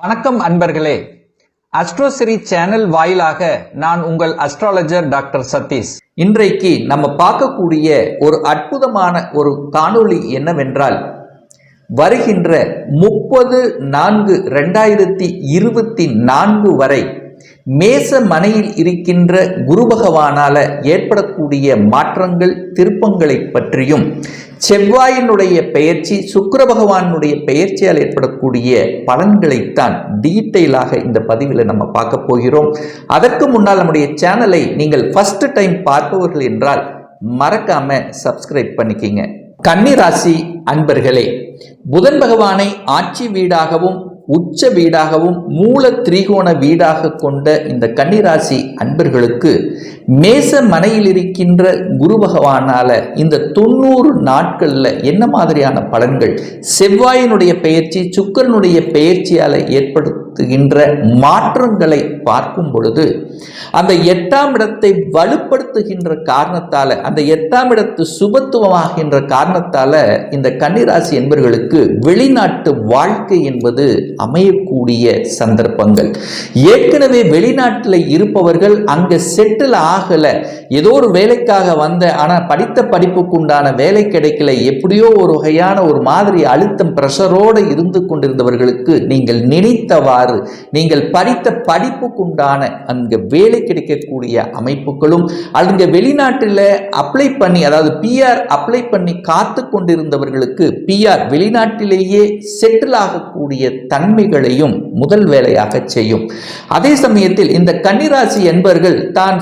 வணக்கம் அன்பர்களே. அஸ்ட்ரோசிரி சேனல் வாயிலாக நான் உங்கள் அஸ்ட்ராலஜர் டாக்டர் சதீஷ். இன்றைக்கு நம்ம பார்க்கக்கூடிய ஒரு அற்புதமான ஒரு காணொளி என்னவென்றால் வருகின்ற முப்பது நான்கு ரெண்டாயிரத்தி இருபத்தி நான்கு வரை மேச மனையில் இருக்கின்ற குரு பகவானால ஏற்படக்கூடிய மாற்றங்கள் திருப்பங்களை பற்றியும் செவ்வாயினுடைய பெயர்ச்சி சுக்கர பகவானுடைய பெயர்ச்சியால் ஏற்படக்கூடிய பலன்களைத்தான் டீட்டெயிலாக இந்த பதிவில் நம்ம பார்க்க போகிறோம். அதற்கு முன்னால் நம்முடைய சேனலை நீங்கள் ஃபர்ஸ்ட் டைம் பார்ப்பவர்கள் என்றால் மறக்காம சப்ஸ்கிரைப் பண்ணிக்கிங்க. கன்னிராசி அன்பர்களே புதன் பகவானை ஆட்சி வீடாகவும் உச்ச வீடாகவும் மூல திரிகோண வீடாக கொண்ட இந்த கன்னிராசி அன்பர்களுக்கு மேச மனையில் இருக்கின்ற குரு பகவானால இந்த தொண்ணூறு நாட்கள்ல என்ன மாதிரியான பலன்கள்? செவ்வாயினுடைய பெயர்ச்சி சுக்கரனுடைய பெயர்ச்சியால வலுப்படுத்துகின்ற மாற்றங்களை பார்க்கும் பொழுது அந்த எட்டாம் இடத்தை வலுப்படுத்துகின்ற காரணத்தால அந்த எட்டாம் இடத்து சுபத்துவமாகின்ற காரணத்தால இந்த கன்னிராசி என்பவர்களுக்கு வெளிநாட்டு வாழ்க்கை என்பது அமையக்கூடிய சந்தர்ப்பங்கள். ஏற்கனவே வெளிநாட்டில் இருப்பவர்கள் அங்கே செட்டில் ஆகலை. ஏதோ ஒரு வேலைக்காக வந்த ஆனால் படித்த படிப்புக்கு உண்டான வேலை கிடைக்கல. எப்படியோ ஒரு வகையான ஒரு மாதிரி அழுத்தம் பிரஷரோடு இருந்து கொண்டிருந்தவர்களுக்கு நீங்கள் நினைத்தவாறு நீங்கள் படித்த படிப்புக்குண்டான அங்கே வேலை கிடைக்கக்கூடிய அமைப்புகளும் அங்கே வெளிநாட்டில் அப்ளை பண்ணி அதாவது பிஆர் அப்ளை பண்ணி காத்து கொண்டிருந்தவர்களுக்கு பிஆர் வெளிநாட்டிலேயே செட்டில் ஆகக்கூடிய தன்மைகளையும் முதல் வேலையாக செய்யும். அதே சமயத்தில் இந்த கன்னிராசி என்பவர்கள் தான்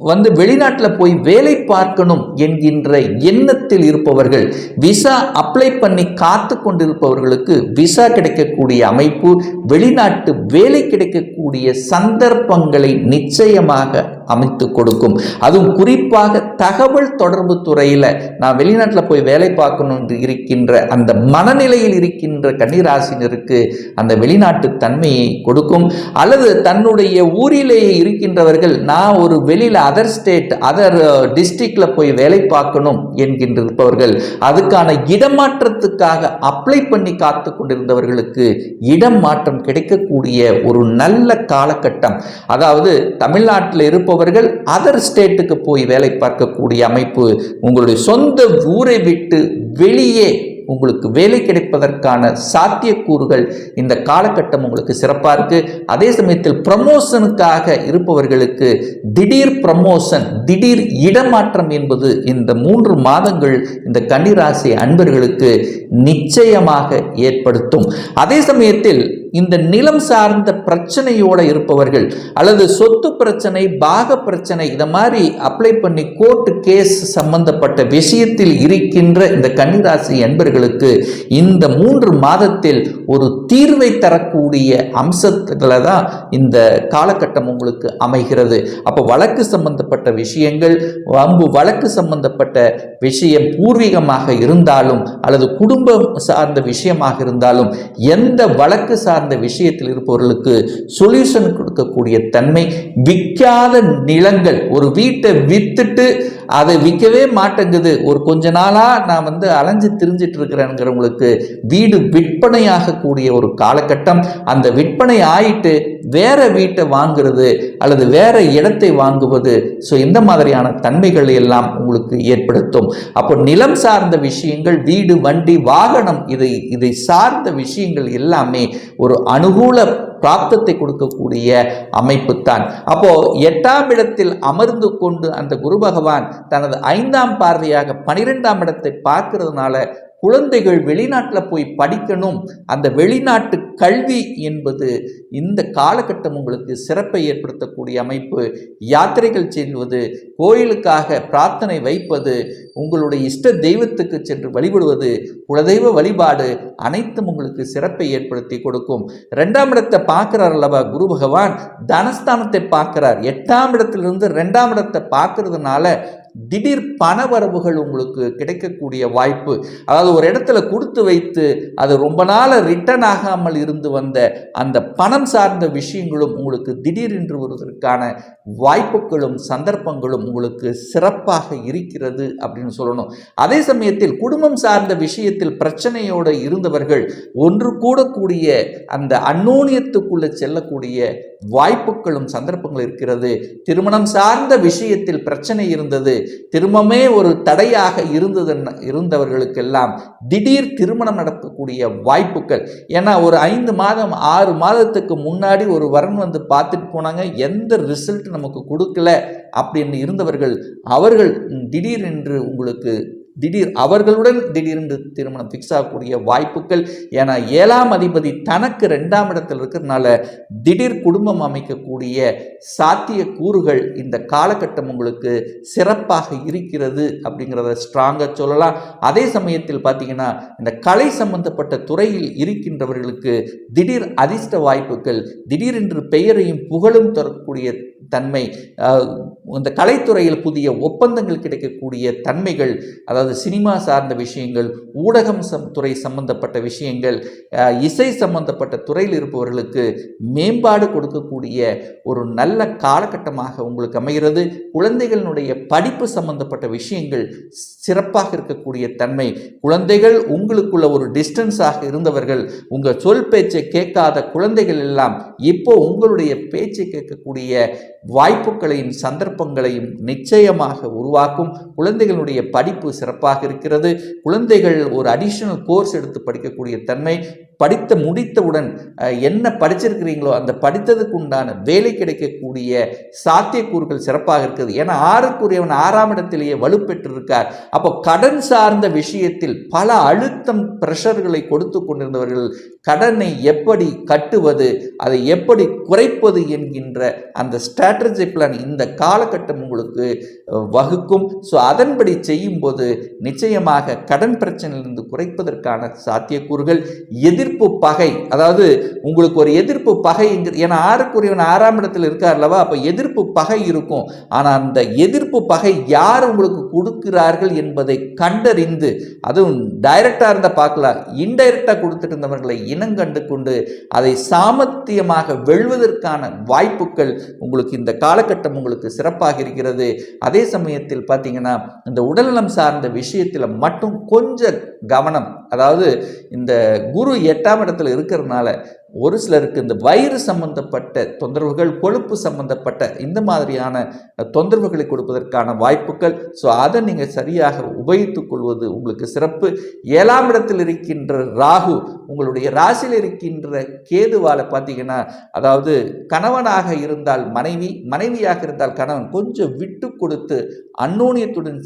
வந்து வெளிநாட்டில் போய் வேலை பார்க்கணும் என்கின்ற எண்ணத்தில் இருப்பவர்கள் விசா அப்ளை பண்ணி காத்து கொண்டிருப்பவர்களுக்கு விசா கிடைக்கக்கூடிய அமைப்பு வெளிநாட்டு வேலை கிடைக்கக்கூடிய சந்தர்ப்பங்களை நிச்சயமாக அமைத்து கொடுக்கும். அதுவும் குறிப்பாக தகவல் தொடர்பு துறையில் நான் வெளிநாட்டில் போய் வேலை பார்க்கணும் என்று இருக்கின்ற அந்த மனநிலையில் இருக்கின்ற கன்னிராசினருக்கு அந்த வெளிநாட்டு தன்மையை கொடுக்கும். அல்லது தன்னுடைய ஊரிலேயே இருக்கின்றவர்கள் நான் ஒரு வெளியில் அதர் ஸ்டேட் அதர் டிஸ்ட்ரிக்டில் போய் வேலை பார்க்கணும் என்கின்றிருப்பவர்கள் அதுக்கான இடமாற்றத்துக்காக அப்ளை பண்ணி காத்து கொண்டிருந்தவர்களுக்கு இடம் மாற்றம் கிடைக்கக்கூடிய ஒரு நல்ல காலகட்டம். அதாவது தமிழ்நாட்டில் இருப்பவர்கள் அதர் ஸ்டேட்டுக்கு போய் வேலை பார்க்கக்கூடிய அமைப்பு உங்களுடைய சொந்த ஊரை விட்டு வெளியே உங்களுக்கு வேலை கிடைப்பதற்கான சாத்தியக்கூறுகள் இந்த காலகட்டம் உங்களுக்கு சிறப்பாக இருக்குது அதே சமயத்தில் ப்ரமோஷனுக்காக இருப்பவர்களுக்கு திடீர் ப்ரமோஷன் திடீர் இடமாற்றம் என்பது இந்த மூன்று மாதங்கள் இந்த கன்னிராசி அன்பர்களுக்கு நிச்சயமாக ஏற்படுத்தும். அதே சமயத்தில் இந்த நிலம் சார்ந்த பிரச்சனையோடு இருப்பவர்கள் அல்லது சொத்து பிரச்சனை பாக பிரச்சனை இதை மாதிரி அப்ளை பண்ணி கோர்ட்டு கேஸ் சம்பந்தப்பட்ட விஷயத்தில் இருக்கின்ற இந்த கன்னிராசி என்பர்களுக்கு இந்த மூன்று மாதத்தில் ஒரு தீர்வை தரக்கூடிய அம்சத்தில் தான் இந்த காலகட்டம் உங்களுக்கு அமைகிறது. அப்போ வழக்கு சம்பந்தப்பட்ட விஷயங்கள் வம்பு வழக்கு சம்பந்தப்பட்ட விஷயம் பூர்வீகமாக இருந்தாலும் அல்லது குடும்பம் சார்ந்த விஷயமாக இருந்தாலும் எந்த வழக்கு சார்ந்த விஷயத்தில் இருப்பவர்களுக்கு சொல்யூஷன் கொடுக்கக்கூடிய தன்மை விற்காத நிலங்கள் ஒரு வீட்டை வித்துட்டு அதை விற்கவே மாட்டேங்குது. ஒரு கொஞ்ச நாளாக நான் வந்து அலைஞ்சு திரிஞ்சிட்டு இருக்கிறேங்கிறவங்களுக்கு வீடு விற்பனையாகக்கூடிய ஒரு காலகட்டம். அந்த விற்பனை ஆயிட்டு வேற வீட்டை வாங்குறது அல்லது வேற இடத்தை வாங்குவது ஸோ இந்த மாதிரியான தன்மைகள் எல்லாம் உங்களுக்கு ஏற்படுத்தும். அப்போ நிலம் சார்ந்த விஷயங்கள் வீடு வண்டி வாகனம் இதை இதை சார்ந்த விஷயங்கள் எல்லாமே ஒரு அனுகூல பிராப்தத்தை கொடுக்கக்கூடிய அமைப்பு தான் அப்போ எட்டாம் இடத்தில் அமர்ந்து கொண்டு அந்த குரு பகவான் தனது ஐந்தாம் பார்வையாக பனிரெண்டாம் இடத்தை பார்க்கறதுனால குழந்தைகள் வெளிநாட்டில் போய் படிக்கணும். அந்த வெளிநாட்டு கல்வி என்பது இந்த காலகட்டம் உங்களுக்கு சிறப்பை ஏற்படுத்தக்கூடிய அமைப்பு. யாத்திரைகள் செல்வது கோயிலுக்காக பிரார்த்தனை வைப்பது உங்களுடைய இஷ்ட தெய்வத்துக்கு சென்று வழிபடுவது குலதெய்வ வழிபாடு அனைத்தும் உங்களுக்கு சிறப்பை ஏற்படுத்தி கொடுக்கும். ரெண்டாம் இடத்தை பார்க்கிறார் அல்லவா குரு பகவான்? தனஸ்தானத்தை பார்க்கிறார். எட்டாம் இடத்திலிருந்து ரெண்டாம் இடத்தை பார்க்கறதுனால திடீர் பண வரவுகள் உங்களுக்கு கிடைக்கக்கூடிய வாய்ப்பு. அதாவது ஒரு இடத்துல கொடுத்து வைத்து அது ரொம்ப நாள் ரிட்டர்ன் ஆகாமல் இருந்து வந்த அந்த பணம் சார்ந்த விஷயங்களும் உங்களுக்கு திடீரென்று வருவதற்கான வாய்ப்புகளும் சந்தர்ப்பங்களும் உங்களுக்கு சிறப்பாக இருக்கிறது அப்படின்னு சொல்லணும். அதே சமயத்தில் குடும்பம் சார்ந்த விஷயத்தில் பிரச்சனையோடு இருந்தவர்கள் ஒன்று கூடக்கூடிய அந்த அந்நோனியத்துக்குள்ள செல்லக்கூடிய வாய்ப்புகளும் சந்தர்ப்பங்கள் இருக்கிறது. திருமணம் சார்ந்த விஷயத்தில் பிரச்சனை இருந்தது. திருமமே ஒரு தடையாக இருந்தது இருந்தவர்களுக்கெல்லாம் திடீர் திருமணம் நடக்கக்கூடிய வாய்ப்புகள். ஏன்னா ஒரு ஐந்து மாதம் ஆறு மாதத்துக்கு முன்னாடி ஒரு வரன் வந்து பார்த்துட்டு போனாங்க எந்த ரிசல்ட் நமக்கு கொடுக்கல அப்படின்னு இருந்தவர்கள் அவர்கள் திடீர் என்று உங்களுக்கு திடீர் அவர்களுடன் திடீரென்று திருமணம் ஃபிக்ஸ் ஆகக்கூடிய வாய்ப்புகள். ஏன்னா ஏழாம் அதிபதி தனக்கு ரெண்டாம் இடத்தில் இருக்கிறதுனால திடீர் குடும்பம் அமைக்கக்கூடிய சாத்திய கூறுகள் இந்த காலகட்டம் உங்களுக்கு சிறப்பாக இருக்கிறது அப்படிங்கிறத ஸ்ட்ராங்காக சொல்லலாம். அதே சமயத்தில் பார்த்தீங்கன்னா இந்த கலை சம்பந்தப்பட்ட துறையில் இருக்கின்றவர்களுக்கு திடீர் அதிர்ஷ்ட வாய்ப்புகள் திடீரென்று பெயரையும் புகழும் தரக்கூடிய தன்மை இந்த கலைத்துறையில் புதிய ஒப்பந்தங்கள் கிடைக்கக்கூடிய தன்மைகள் அதாவது சினிமா சார்ந்த விஷயங்கள் ஊடகம் சம் துறை சம்பந்தப்பட்ட விஷயங்கள் இசை சம்பந்தப்பட்ட துறையில் இருப்பவர்களுக்கு மேம்பாடு கொடுக்கக்கூடிய ஒரு நல்ல காலகட்டமாக உங்களுக்கு அமைகிறது. குழந்தைகளினுடைய படிப்பு சம்பந்தப்பட்ட விஷயங்கள் சிறப்பாக இருக்கக்கூடிய தன்மை. குழந்தைகள் உங்களுக்குள்ள ஒரு டிஸ்டன்ஸாக இருந்தவர்கள் உங்கள் சொல் பேச்சை கேட்காத குழந்தைகள் எல்லாம் இப்போ உங்களுடைய பேச்சை கேட்கக்கூடிய வாய்ப்புகளையும் சந்தர்ப்பங்களையும் நிச்சயமாக உருவாக்கும். குழந்தைகளுடைய படிப்பு சிறப்பாக இருக்கிறது. குழந்தைகள் ஒரு அடிஷனல் கோர்ஸ் எடுத்து படிக்கக்கூடிய தன்மை படித்த முடித்தவுடன் என்ன படிச்சிருக்கிறீங்களோ அந்த படித்ததுக்கு உண்டான வேலை கிடைக்கக்கூடிய சாத்தியக்கூறுகள் சிறப்பாக இருக்குது. ஏன்னா ஆறுக்குரியவன் ஆறாம் இடத்திலேயே வலுப்பெற்றிருக்கார். அப்போ கடன் சார்ந்த விஷயத்தில் பல அழுத்தம் பிரஷர்களை கொடுத்து கொண்டிருந்தவர்கள் கடனை எப்படி கட்டுவது அதை எப்படி குறைப்பது என்கின்ற அந்த ஸ்ட்ராட்டஜி பிளான் இந்த காலகட்டம் உங்களுக்கு வகுக்கும். ஸோ அதன்படி செய்யும்போது நிச்சயமாக கடன் பிரச்சனையிலிருந்து குறைப்பதற்கான சாத்தியக்கூறுகள் எதிர் எதிர்ப்பு பகை. அதாவது உங்களுக்கு ஒரு எதிர்ப்பு பகை ஏன்னா ஆறுக்குரியவன் ஆறாம் இடத்தில் இருக்கார் அல்லவா? அப்போ எதிர்ப்பு பகை இருக்கும். ஆனால் அந்த எதிர்ப்பு பகை யார் உங்களுக்கு கொடுக்கிறார்கள் என்பதை கண்டறிந்து அதுவும் டைரக்டாக இருந்தால் பார்க்கலாம். இன்டைரக்டாக கொடுத்துட்டு இருந்தவர்களை இனங்கண்டு கொண்டு அதை சாமர்த்தியமாக வெல்வதற்கான வாய்ப்புகள் உங்களுக்கு இந்த காலகட்டம் உங்களுக்கு சிறப்பாக இருக்கிறது. அதே சமயத்தில் பார்த்தீங்கன்னா இந்த உடல்நலம் சார்ந்த விஷயத்தில் மட்டும் கொஞ்சம் கவனம். அதாவது இந்த குரு எட்டாம் இடத்துல இருக்கிறதுனால ஒரு சிலருக்கு இந்த வயிறு சம்பந்தப்பட்ட தொந்தரவுகள் கொழுப்பு சம்பந்தப்பட்ட இந்த மாதிரியான தொந்தரவுகளை கொடுப்பதற்கான வாய்ப்புகள். ஸோ அதை நீங்கள் சரியாக உபயோகித்துக் கொள்வது உங்களுக்கு சிறப்பு. ஏழாம் இடத்தில் இருக்கின்ற ராகு உங்களுடைய ராசியில் இருக்கின்ற கேதுவால் பார்த்தீங்கன்னா அதாவது கணவனாக இருந்தால் மனைவி மனைவியாக இருந்தால் கணவன் கொஞ்சம் விட்டு கொடுத்து அன்னோனியத்துடன்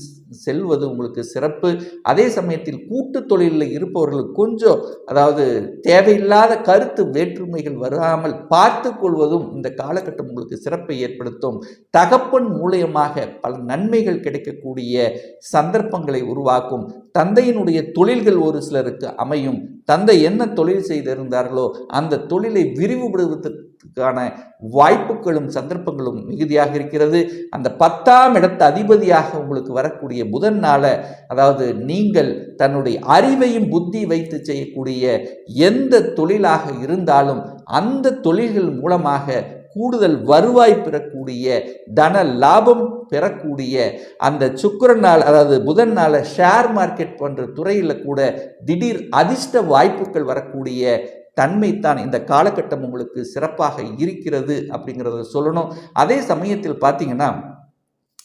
செல்வது உங்களுக்கு சிறப்பு. அதே சமயத்தில் கூட்டு தொழிலில் இருப்பவர்களுக்கு கொஞ்சம் அதாவது தேவையில்லாத கருத்து வேற்றுமைகள் வராமல் பார்த்து கொள்வதும் இந்த காலகட்டம் உங்களுக்கு சிறப்பை ஏற்படுத்தும். தகப்பன் மூலியமாக பல நன்மைகள் கிடைக்கக்கூடிய சந்தர்ப்பங்களை உருவாக்கும். தந்தையினுடைய தொழில்கள் ஒரு சிலருக்கு அமையும். தந்தை என்ன தொழில் செய்திருந்தார்களோ அந்த தொழிலை விரிவுபடுவதற்கு விரிவுபடுவதற்கான வாய்ப்புகளும் சந்தர்ப்பங்களும் மிகுதியாக இருக்கிறது. அந்த பத்தாம் இடத்து அதிபதியாக உங்களுக்கு வரக்கூடிய புதன் நாள அதாவது நீங்கள் தன்னுடைய அறிவையும் புத்தி வைத்து செய்யக்கூடிய எந்த தொழிலாக இருந்தாலும் அந்த தொழில்கள் மூலமாக கூடுதல் வருவாய் பெறக்கூடிய தன லாபம் பெறக்கூடிய அந்த சுக்கரனால் அதாவது புதன் நாளை ஷேர் மார்க்கெட் போன்ற துறையில் கூட திடீர் அதிர்ஷ்ட வாய்ப்புகள் வரக்கூடிய தன்மைத்தான் இந்த காலகட்டம் உங்களுக்கு சிறப்பாக இருக்கிறது அப்படிங்கிறத சொல்லணும். அதே சமயத்தில் பார்த்தீங்கன்னா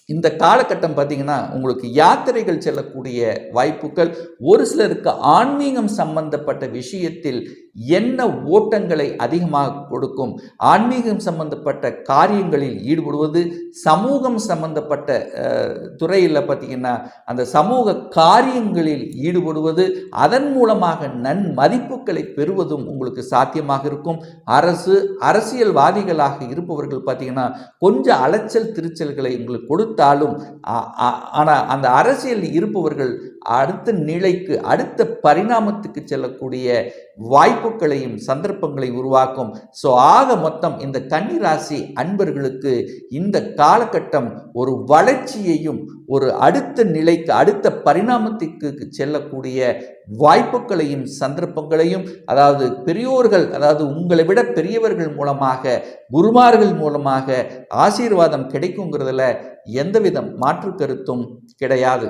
இந்த காலகட்டம் பார்த்தீங்கன்னா உங்களுக்கு யாத்திரைகள் செல்லக்கூடிய வாய்ப்புகள் ஒரு சிலருக்கு ஆன்மீகம் சம்பந்தப்பட்ட விஷயத்தில் என்ன ஓட்டங்களை அதிகமாக கொடுக்கும்? ஆன்மீகம் சம்பந்தப்பட்ட காரியங்களில் ஈடுபடுவது சமூகம் சம்பந்தப்பட்ட துறையில் பார்த்திங்கன்னா அந்த சமூக காரியங்களில் ஈடுபடுவது அதன் மூலமாக நன்மதிப்புகளை பெறுவதும் உங்களுக்கு சாத்தியமாக இருக்கும். அரசு அரசியல்வாதிகளாக இருப்பவர்கள் பார்த்திங்கன்னா கொஞ்சம் அலைச்சல் திருச்சல்களை உங்களுக்கு கொடுத்தாலும் ஆனால் அந்த அரசியல் இருப்பவர்கள் அடுத்த நிலைக்கு அடுத்த பரிணாமத்துக்கு செல்லக்கூடிய வாய்ப்புகளையும் சந்தர்ப்பங்களை உருவாக்கும். ஸோ ஆக மொத்தம் இந்த கன்னிராசி அன்பர்களுக்கு இந்த காலகட்டம் ஒரு வளர்ச்சியையும் ஒரு அடுத்த நிலைக்கு அடுத்த பரிணாமத்திற்கு செல்லக்கூடிய வாய்ப்புகளையும் சந்தர்ப்பங்களையும் அதாவது பெரியோர்கள் அதாவது உங்களை விட பெரியவர்கள் மூலமாக குருமார்கள் மூலமாக ஆசீர்வாதம் கிடைக்குங்கிறதுல எந்தவித மாற்று கருத்தும் கிடையாது.